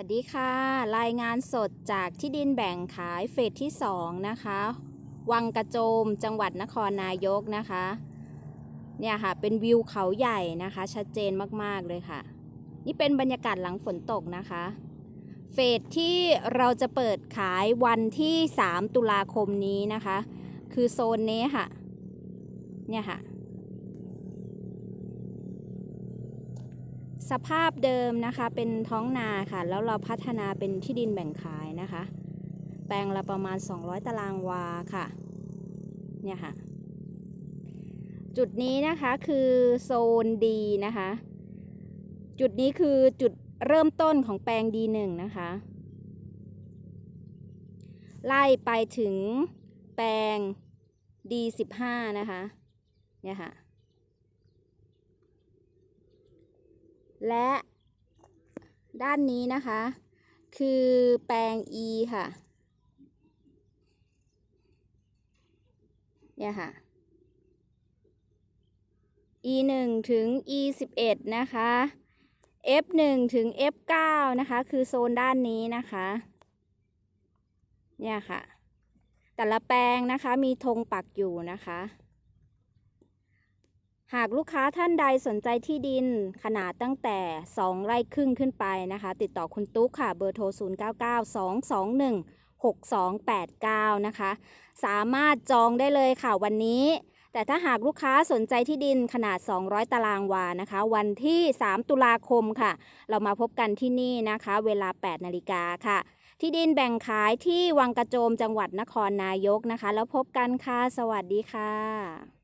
วัสดีค่ะ รายงานสดจากที่ดินแบ่งขายเฟสที่ 2 นะคะ วังกระโจมจังหวัดนครนายกนะคะ เนี่ยค่ะ เป็นวิวเขาใหญ่นะคะ ชัดเจนมาก ๆ เลยค่ะ นี่เป็นบรรยากาศหลังฝนตกนะคะ เฟสที่เราจะเปิดขายวันที่ 3 ตุลาคมนี้นะคะ คือโซนนี้ค่ะ เนี่ยค่ะ สภาพเดิมนะคะเป็นท้องนาค่ะ แล้วเราพัฒนาเป็นที่ดินแบ่งขายนะคะ แปลงละประมาณ 200 ตารางวาค่ะเนี่ยค่ะ จุดนี้นะคะคือโซนดีนะคะ จุดนี้คือจุดเริ่มต้นของแปลงดีหนึ่งนะคะ ไล่ไปถึงแปลงดีสิบห้านะคะเนี่ยค่ะ และด้านนี้นะคะ คือแปลง E ค่ะ เนี่ยค่ะ E 1ถึง E 11นะคะ F 1ถึง F 9นะคะ คือโซนด้านนี้นะคะ เนี่ยค่ะ แต่ละแปลงนะคะมีธงปักอยู่นะคะ หากลูกค้าท่านใดสนใจที่ดินขนาดตั้งแต่ 2 ไร่ครึ่งขึ้นไปนะคะ ติดต่อคุณตุ๊กค่ะ เบอร์โทร 0992216289 นะคะ สามารถจองได้เลยค่ะวันนี้ แต่ถ้าหากลูกค้าสนใจที่ดินขนาด 200 ตารางวานะคะ วันที่ 3 ตุลาคมค่ะ เรามาพบกันที่นี่นะคะ เวลา 8 นาฬิกาค่ะ ที่ดินแบ่งขายที่วังกระโจมจังหวัดนครนายกนะคะ แล้วพบกันค่ะ สวัสดีค่ะ